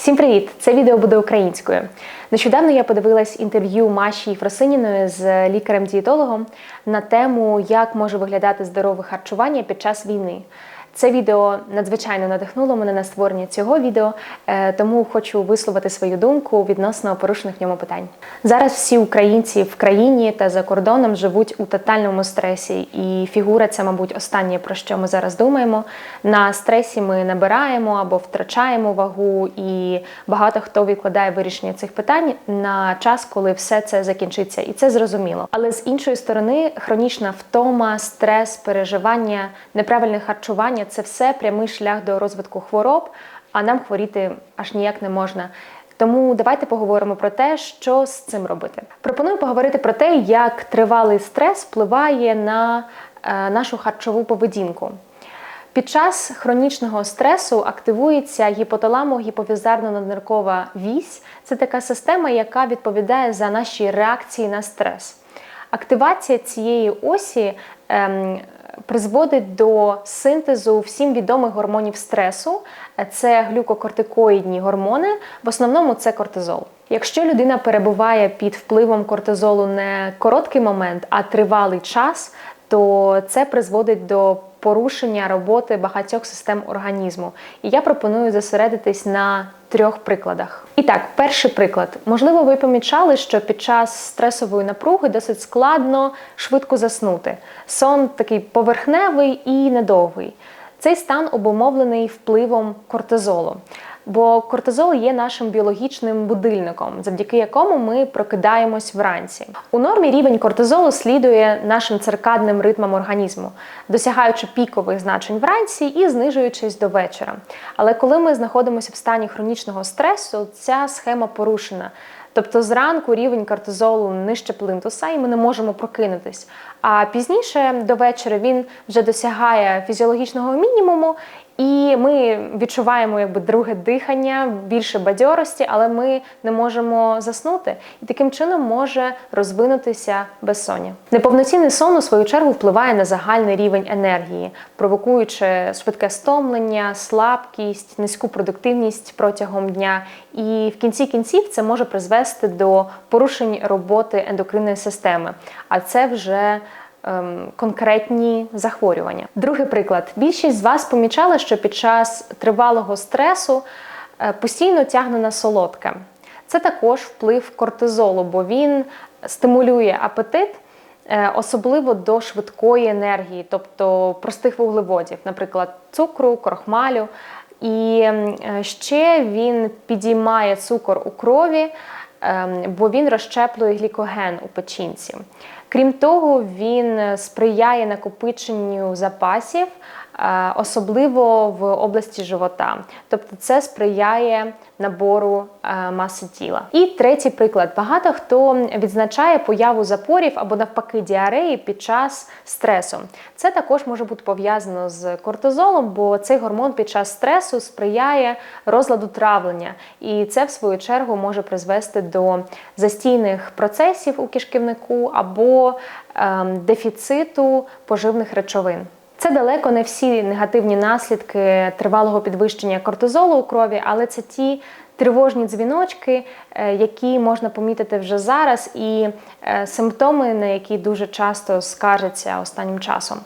Всім привіт! Це відео буде українською. Нещодавно я подивилась інтерв'ю Маші Фросиніної з лікарем-дієтологом на тему, як може виглядати здорове харчування під час війни. Це відео надзвичайно надихнуло мене на створення цього відео, е, тому хочу висловити свою думку відносно порушених в ньому питань. Зараз всі українці в країні та за кордоном живуть у тотальному стресі, і фігура це, мабуть, останнє про що ми зараз думаємо. На стресі ми набираємо або втрачаємо вагу, і багато хто відкладає вирішення цих питань на час, коли все це закінчиться, і це зрозуміло. Але з іншої сторони, хронічна втома, стрес, переживання, неправильне харчування це все прямий шлях до розвитку хвороб, а нам хворіти аж ніяк не можна. Тому давайте поговоримо про те, що з цим робити. Пропоную поговорити про те, як тривалий стрес впливає на е, нашу харчову поведінку. Під час хронічного стресу активується гіпоталамо-гіпофізарно-надниркова вісь. Це така система, яка відповідає за наші реакції на стрес. Активація цієї осі ем, призводить до синтезу всім відомих гормонів стресу. Це глюкокортикоїдні гормони, в основному це кортизол. Якщо людина перебуває під впливом кортизолу не короткий момент, а тривалий час, то це призводить до порушення роботи багатьох систем організму. І я пропоную зосередитись на трьох прикладах. І так, перший приклад. Можливо, ви помічали, що під час стресової напруги досить складно швидко заснути. Сон такий поверхневий і недовгий. Цей стан обумовлений впливом кортизолу. Бо кортизол є нашим біологічним будильником, завдяки якому ми прокидаємось вранці. У нормі рівень кортизолу слідує нашим циркадним ритмам організму, досягаючи пікових значень вранці і знижуючись до вечора. Але коли ми знаходимося в стані хронічного стресу, ця схема порушена. Тобто зранку рівень кортизолу нижче плинтуса, і ми не можемо прокинутись. А пізніше до вечора він вже досягає фізіологічного мінімуму, і ми відчуваємо якби друге дихання, більше бадьорості, але ми не можемо заснути. І таким чином може розвинутися безсоння. Неповноцінний сон у свою чергу впливає на загальний рівень енергії, провокуючи швидке стомлення, слабкість, низьку продуктивність протягом дня. І в кінці кінців це може призвести до порушень роботи ендокринної системи. А це вже ем, конкретні захворювання. Другий приклад: більшість з вас помічали, що під час тривалого стресу е, постійно тягне на солодке. Це також вплив кортизолу, бо він стимулює апетит. е, Особливо до швидкої енергії, тобто простих вуглеводів, наприклад, цукру, крохмалю. І ем, е, ще він підіймає цукор у крові, бо він розщеплює глікоген у печінці. Крім того, він сприяє накопиченню запасів, е, особливо в області живота. Тобто це сприяє набору е, маси тіла. І третій приклад: багато хто відзначає появу запорів або навпаки діареї під час стресу. Це також може бути пов'язано з кортизолом, бо цей гормон під час стресу сприяє розладу травлення, і це в свою чергу може призвести до застійних процесів у кишківнику або ем, дефіциту поживних речовин. Це далеко не всі негативні наслідки тривалого підвищення кортизолу у крові, але це ті тривожні дзвіночки, е, які можна помітити вже зараз, і е, симптоми, на які дуже часто скаржаться останнім часом.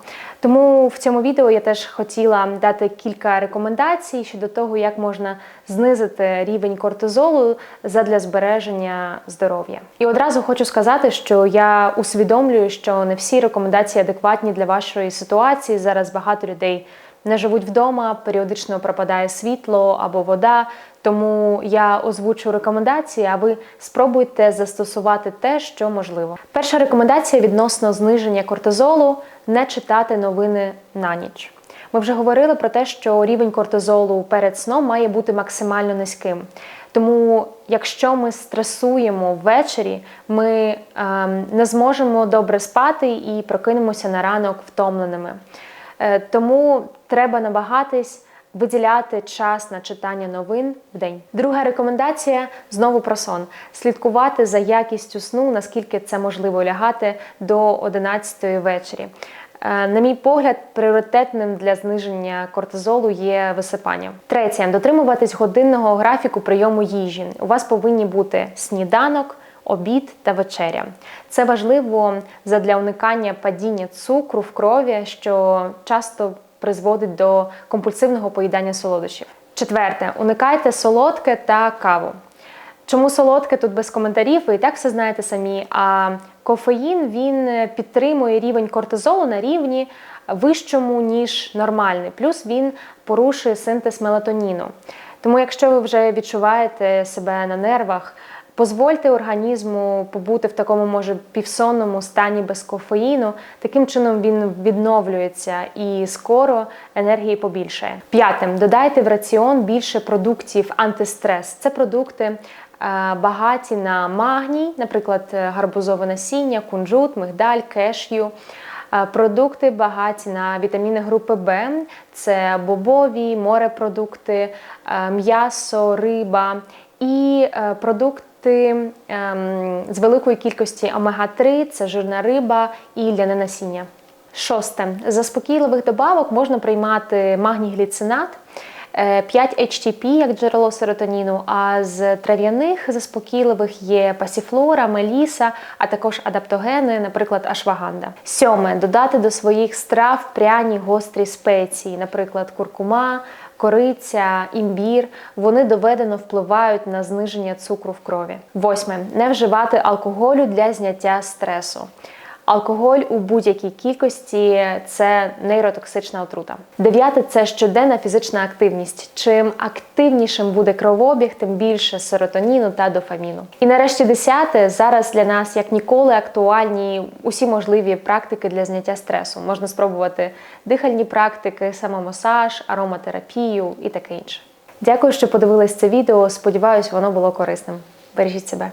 Тому в цьому відео я теж хотіла дати кілька рекомендацій щодо того, як можна знизити рівень кортизолу задля збереження здоров'я. І одразу хочу сказати, що я усвідомлюю, що не всі рекомендації адекватні для вашої ситуації. Зараз багато людей не живуть вдома, періодично пропадає світло або вода. Тому я озвучу рекомендації, а ви спробуйте застосувати те, що можливо. Перша рекомендація відносно зниження кортизолу не читати новини на ніч. Ми вже говорили про те, що рівень кортизолу перед сном має бути максимально низьким. Тому, якщо ми стресуємо ввечері, ми ем, не зможемо добре спати і прокинемося на ранок втомленими. Е, тому треба намагатись виділяти час на читання новин в день. Друга рекомендація знову про сон: слідкувати за якістю сну, наскільки це можливо лягати до 11 вечері. Е, На мій погляд, пріоритетним для зниження кортизолу є висипання. Третє дотримуватись годинного графіку прийому їжі. У вас повинні бути сніданок. Обід та вечеря це важливо задля уникання падіння цукру в крові, що часто призводить до компульсивного поїдання солодощів. Четверте, уникайте солодке та каву. Чому солодке тут без коментарів? Ви і так все знаєте самі. А кофеїн він підтримує рівень кортизолу на рівні вищому, ніж нормальний. Плюс він порушує синтез мелатоніну. Тому, якщо ви вже відчуваєте себе на нервах, Позвольте організму побути в такому, може, півсонному стані без кофеїну. Таким чином він відновлюється і скоро енергії побільшає. П'ятим, додайте в раціон більше продуктів антистрес. Це продукти е, багаті на магній, наприклад, е, гарбузове насіння, кунжут, мигдаль, кешю. Е, Продукти багаті на вітаміни групи Б, це бобові, морепродукти, м'ясо, риба і е, продукти ем, з великої кількості омега-3, це жирна риба і ляне насіння. Шосте. Заспокійливих добавок можна приймати магній-гліцинат, е, 5-HTP як джерело серотоніну, а з трав'яних заспокійливих є пасіфлора, меліса, а також адаптогени, наприклад, ашваганда. Сьоме. Додати до своїх страв пряні гострі спеції, наприклад, куркума, кориця, імбір. Вони доведено впливають на зниження цукру в крові. Восьме. Не вживати алкоголю для зняття стресу. Алкоголь у будь-якій кількості це нейротоксична отрута. Дев'яте це щоденна фізична активність. Чим активнішим буде кровообіг, тим більше серотоніну та дофаміну. І нарешті десяте зараз для нас як ніколи актуальні усі можливі практики для зняття стресу. Можна спробувати дихальні практики, самомасаж, ароматерапію і таке інше. Дякую, що подивились це відео. Сподіваюсь, воно було корисним. Бережіть себе.